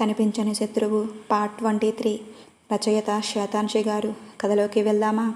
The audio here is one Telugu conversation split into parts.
కనిపించని శత్రువు. Part twenty three. రచయిత శ్వేతాంశి గారు కథలోకి వెళ్దామా?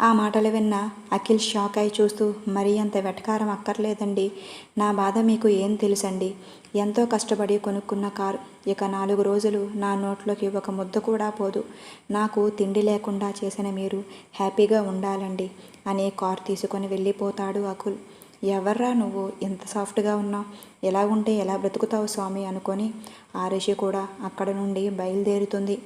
ఆ మాటలు విన్న అఖిల్ షాక్ అయి చూస్తూ మరీ అంత వెటకారం అక్కర్లేదండి. నా బాధ మీకు ఏం తెలుసండి? ఎంతో కష్టపడి కొనుక్కున్న కారు. ఇక నాలుగు రోజులు నా నోట్లోకి ఒక ముద్ద కూడా పోదు. నాకు తిండి లేకుండా చేసిన మీరు హ్యాపీగా ఉండాలండి అని కారు తీసుకొని వెళ్ళిపోతాడు అకుల్ ఎవర్రా నువ్వు? ఎంత సాఫ్ట్గా ఉన్నావు ఎలా ఉంటే ఎలా బ్రతుకుతావు స్వామి అనుకొని ఆరుషి కూడా అక్కడ నుండి బయలుదేరుతుంది.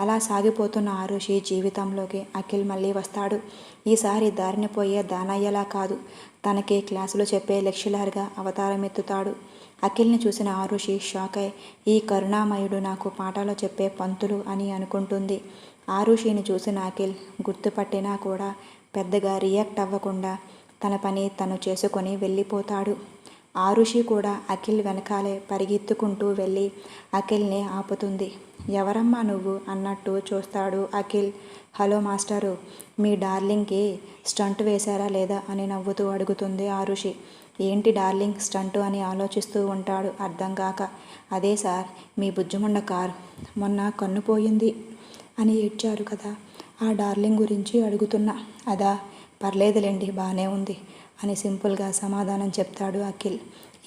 అలా సాగిపోతున్న ఆరుషి జీవితంలోకి అఖిల్ మళ్ళీ వస్తాడు. ఈసారి దారిని పోయే దానయ్యలా కాదు. తనకి క్లాసులు చెప్పే లెక్చరర్గా అవతారం ఎత్తుతాడు. అఖిల్ని చూసిన ఆరుషి షాక్ అయి ఈ కరుణామయుడు నాకు పాఠాలు చెప్పే పంతులు అని అనుకుంటుంది. ఆరుషిని చూసిన అఖిల్ గుర్తుపట్టినా కూడా పెద్దగా రియాక్ట్ అవ్వకుండా తన పని తను చేసుకొని వెళ్ళిపోతాడు. ఆరుషి కూడా అఖిల్ వెనకాలే పరిగెత్తుకుంటూ వెళ్ళి అఖిల్ని ఆపుతుంది. ఎవరమ్మా నువ్వు? అన్నట్టు చూస్తాడు అఖిల్. హలో మాస్టరు మీ డార్లింగ్కి స్టంట్ వేశారా లేదా? అని నవ్వుతూ అడుగుతుంది ఆరుషి ఏంటి డార్లింగ్ స్టంటు? అని ఆలోచిస్తూ ఉంటాడు అర్థం కాక. అదే సార్ మీ బుజ్జుముండ కారు. మొన్న కన్ను పోయింది అని ఏడ్చారు కదా. ఆ డార్లింగ్ గురించి అడుగుతున్నా. అదా పర్లేదులేండి బాగానే ఉంది అని సింపుల్గా సమాధానం చెప్తాడు అఖిల్.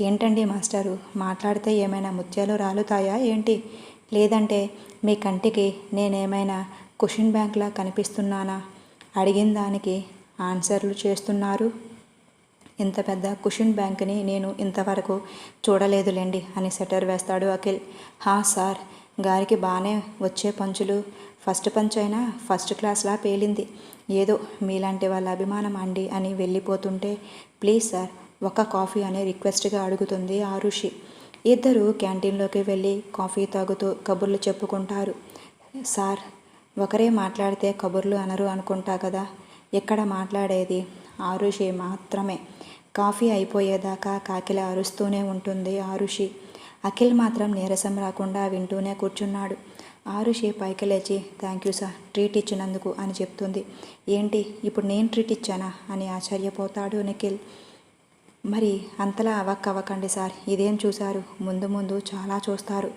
ఏంటండి మాస్టరు మాట్లాడితే ఏమైనా ముత్యాలు రాలుతాయా ఏంటి? లేదంటే మీ కంటికి నేనేమైనా కుషన్ బ్యాంక్లా కనిపిస్తున్నానా? అడిగిన దానికి ఆన్సర్లు చేస్తున్నారు. ఇంత పెద్ద కుషన్ బ్యాంక్ని నేను ఇంతవరకు చూడలేదులేండి అని సెటర్ వేస్తాడు అఖిల్. హా సార్ గారికి బాగానే వచ్చే పంచులు ఫస్ట్ పంచైనా ఫస్ట్ క్లాస్లా పేలింది. ఏదో మీలాంటి వాళ్ళ అభిమానం అండి అని వెళ్ళిపోతుంటే ప్లీజ్ సార్ ఒక కాఫీ అని రిక్వెస్ట్గా అడుగుతుంది ఆరుషి ఇద్దరు క్యాంటీన్లోకి వెళ్ళి కాఫీ తాగుతూ కబుర్లు చెప్పుకుంటారు. సార్ ఒకరే మాట్లాడితే కబుర్లు అనరు అనుకుంటా కదా ఇక్కడ మాట్లాడేది? ఆరుషి మాత్రమే. కాఫీ అయిపోయేదాకా కాకిల అరుస్తూనే ఉంటుంది ఆరుషి అఖిల్ మాత్రం నీరసం రాకుండా వింటూనే కూర్చున్నాడు. ఆరుషి పైకి లేచి థ్యాంక్ యూ సార్ ట్రీట్ ఇచ్చినందుకు అని చెప్తుంది. ఏంటి? ఇప్పుడు నేను ట్రీట్ ఇచ్చానా? అని ఆశ్చర్యపోతాడు నిఖిల్. మరి అంతలా అవక్క అవ్వకండి సార్ ఇదేం చూశారు? ముందు ముందు చాలా చూస్తారు.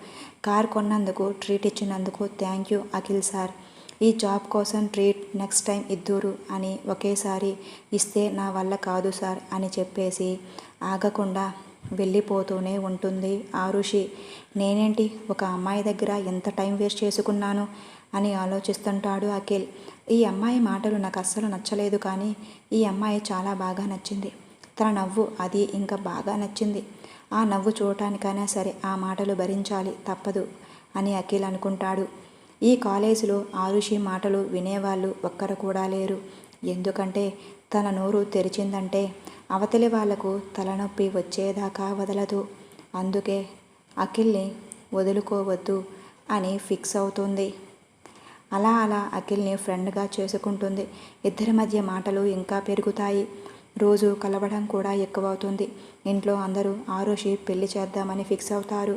కార్ కొన్నందుకు ట్రీట్ ఇచ్చినందుకు థ్యాంక్ యూ అఖిల్ సార్ ఈ జాబ్ కోసం ట్రీట్ నెక్స్ట్ టైం ఇద్దరు అని ఒకేసారి ఇస్తే నా వల్ల కాదు సార్ అని చెప్పేసి ఆగకుండా వెళ్ళిపోతూనే ఉంటుంది. ఆరుషి నేనేంటి? ఒక అమ్మాయి దగ్గర ఎంత టైం వేస్ట్ చేసుకున్నాను? అని ఆలోచిస్తుంటాడు అఖిల్. ఈ అమ్మాయి మాటలు నాకు అస్సలు నచ్చలేదు కానీ ఈ అమ్మాయి చాలా బాగా నచ్చింది. తన నవ్వు అది ఇంకా బాగా నచ్చింది. ఆ నవ్వు చూడటానికైనా సరే ఆ మాటలు భరించాలి తప్పదు అని అఖిల్ అనుకుంటాడు. ఈ కాలేజీలో ఆరుషి మాటలు వినేవాళ్ళు ఒక్కరు కూడా లేరు. ఎందుకంటే తన నోరు తెరిచిందంటే అవతలి వాళ్ళకు తలనొప్పి వచ్చేదాకా వదలదు. అందుకే అఖిల్ని వదులుకోవద్దు అని ఫిక్స్ అవుతుంది. అలా అలా అఖిల్ని ఫ్రెండ్గా చేసుకుంటుంది. ఇద్దరి మధ్య మాటలు ఇంకా పెరుగుతాయి. రోజు కలవడం కూడా ఎక్కువవుతుంది. ఇంట్లో అందరూ ఆరుషి పెళ్ళి చేద్దామని ఫిక్స్ అవుతారు.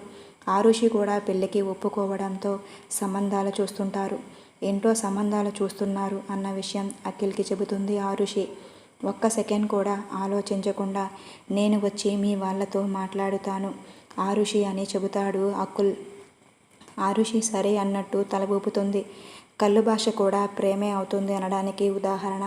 ఆరుషి కూడా పెళ్ళికి ఒప్పుకోవడంతో సంబంధాలు చూస్తుంటారు. ఇంట్లో సంబంధాలు చూస్తున్నారు అన్న విషయం అఖిల్కి చెబుతుంది ఆరుషి. ఒక్క సెకండ్ కూడా ఆలోచించకుండా నేను వచ్చి మీ వాళ్ళతో మాట్లాడుతాను. ఆరుషి అని చెబుతాడు అకుల్. ఆరుషి సరే అన్నట్టు తల ఊపుతుంది. కళ్ళు భాష కూడా ప్రేమే అవుతుంది అనడానికి ఉదాహరణ.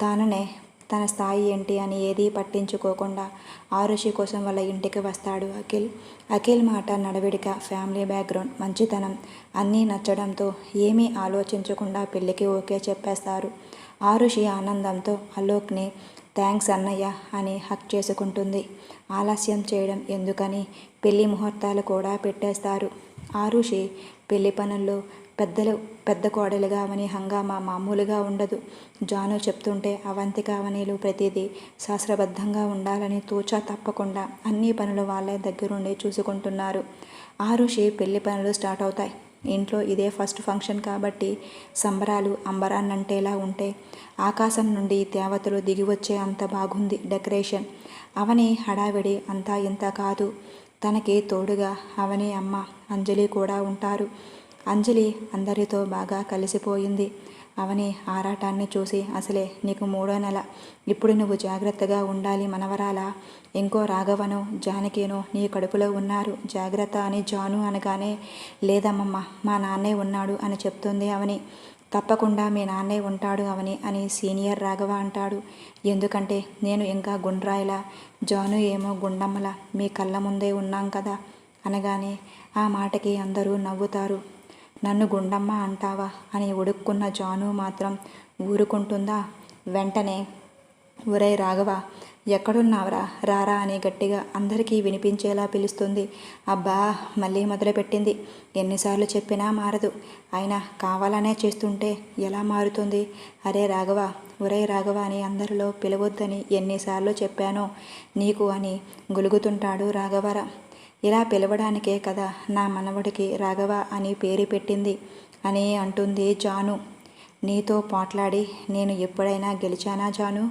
తాననే తన స్థాయి ఏంటి అని ఏదీ పట్టించుకోకుండా ఆరుషి కోసం వాళ్ళ ఇంటికి వస్తాడు అఖిల్. అఖిల్ మాట నడవిడిక ఫ్యామిలీ బ్యాక్గ్రౌండ్ మంచితనం అన్నీ నచ్చడంతో ఏమీ ఆలోచించకుండా పెళ్ళికి ఓకే చెప్పేస్తారు. ఆరుషి ఆనందంతో అలోక్ని థ్యాంక్స్ అన్నయ్య అని హక్ చేసుకుంటుంది. ఆలస్యం చేయడం ఎందుకని పెళ్ళి ముహూర్తాలు కూడా పెట్టేస్తారు. ఆరుషి పెళ్ళి పనుల్లో పెద్దలు పెద్ద కోడలుగా అవని హంగామా మామూలుగా ఉండదు. జాను చెప్తుంటే అవంతిక అవనీలు ప్రతిదీ శాస్త్రబద్ధంగా ఉండాలని తూచా తప్పకుండా అన్ని పనులు వాళ్ళే దగ్గరుండి చూసుకుంటున్నారు. ఆరుషి పెళ్ళి పనులు స్టార్ట్ అవుతాయి. ఇంట్లో ఇదే ఫస్ట్ ఫంక్షన్ కాబట్టి సంబరాలు అంబరాన్నంటేలా ఉంటే ఆకాశం నుండి దేవతలు దిగివచ్చే అంత బాగుంది డెకరేషన్. అవని హడావిడి అంతా ఇంత కాదు. తనకి తోడుగా అవని అమ్మ అంజలి కూడా ఉంటారు. అంజలి అందరితో బాగా కలిసిపోయింది. అవని ఆరాటాన్ని చూసి అసలే నీకు మూడో నెల. ఇప్పుడు నువ్వు జాగ్రత్తగా ఉండాలి మనవరాల? ఇంకో రాఘవను జానకిను నీ కడుపులో ఉన్నారు. జాగ్రత్త అని జాను అనగానే లేదమ్మమ్మ మా నాన్నే ఉన్నాడు అని చెప్తుంది అవని. తప్పకుండా మీ నాన్నే ఉంటాడు అవని అని సీనియర్ రాఘవ అంటాడు. ఎందుకంటే నేను ఇంకా గుండ్రాయిలా? జాను ఏమో గుండమ్మల? మీ కళ్ళ ముందే ఉన్నాం కదా? అనగానే ఆ మాటకి అందరూ నవ్వుతారు. నన్ను గుండమ్మ అంటావా? అని ఉడుక్కున్న జాను మాత్రం ఊరుకుంటుందా? వెంటనే ఒరే రాఘవ ఎక్కడున్నావరా? రారా అని గట్టిగా అందరికీ వినిపించేలా పిలుస్తుంది. అబ్బా మళ్ళీ మొదలుపెట్టింది. ఎన్నిసార్లు చెప్పినా మారదు. అయినా కావాలనే చేస్తుంటే ఎలా మారుతుంది? అరే రాఘవ ఒరే రాఘవ అని అందరిలో పిలవద్దని ఎన్నిసార్లు చెప్పానో నీకు అని గులుగుతుంటాడు రాఘవర. ఇలా పిలవడానికే కదా నా మనవడికి రాఘవ అని పేరు పెట్టింది అని అంటుంది జాను. నీతో పోట్లాడి నేను ఎప్పుడైనా గెలిచానా జాను?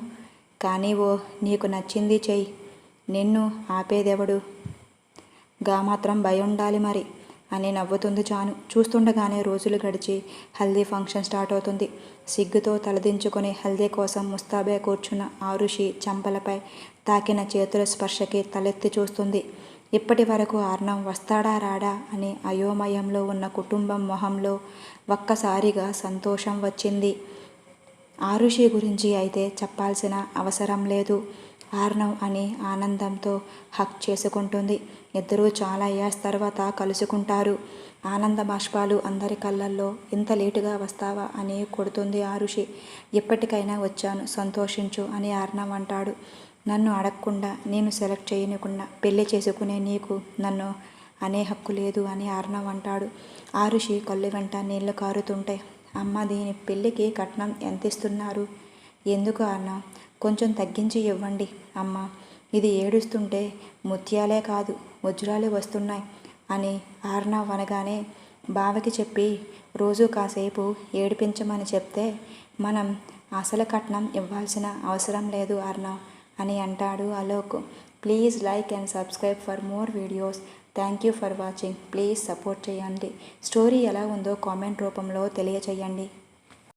కానీ ఓ నీకు నచ్చింది చెయ్యి. నిన్ను ఆపేదెవడు? గా మాత్రం భయం ఉండాలి మరి అని నవ్వుతుంది జాను. చూస్తుండగానే రోజులు గడిచి హల్దీ ఫంక్షన్ స్టార్ట్ అవుతుంది. సిగ్గుతో తలదించుకొని హల్దీ కోసం ముస్తాబే కూర్చున్న ఆరుషి చంపలపై తాకిన చేతుల స్పర్శకి తలెత్తి చూస్తుంది. ఇప్పటి వరకు ఆర్ణం వస్తాడా రాడా అని అయోమయంలో ఉన్న కుటుంబం మొహంలో ఒక్కసారిగా సంతోషం వచ్చింది. ఆరుషి గురించి అయితే చెప్పాల్సిన అవసరం లేదు. ఆర్ణవ్ అని ఆనందంతో హక్ చేసుకుంటుంది. ఇద్దరూ చాలా ఇయర్స్ తర్వాత కలుసుకుంటారు. ఆనంద బాష్పాలు అందరి కళ్ళల్లో ఇంత లేటుగా వస్తావా అని కొడుతుంది ఆరుషి ఎప్పటికైనా వచ్చాను సంతోషించు అని ఆర్ణవ్ అంటాడు. నన్ను అడగకుండా నేను సెలెక్ట్ చేయనికుండా పెళ్ళి చేసుకునే నీకు నన్ను అనే హక్కు లేదు అని ఆర్ణవ్ అంటాడు. ఆరుషి కళ్ళు వెంట నీళ్ళు కారుతుంటాయి అమ్మ దీని పెళ్ళికి కట్నం ఎంత ఇస్తున్నారు ఎందుకు అన్న కొంచెం తగ్గించి ఇవ్వండి అమ్మ. ఇది ఏడుస్తుంటే ముత్యాలే కాదు వజ్రాలు వస్తున్నాయి. అని ఆర్నవ్ అనగానే బావకి చెప్పి రోజు కాసేపు ఏడిపించమని చెప్తే మనం అసలు కట్నం ఇవ్వాల్సిన అవసరం లేదు ఆర్నవ్ అని అంటాడు Alok. Please like and subscribe for more videos. Thank you for watching. Please support చేయండి. స్టోరీ ఎలా ఉందో కామెంట్ రూపంలో తెలియచేయండి.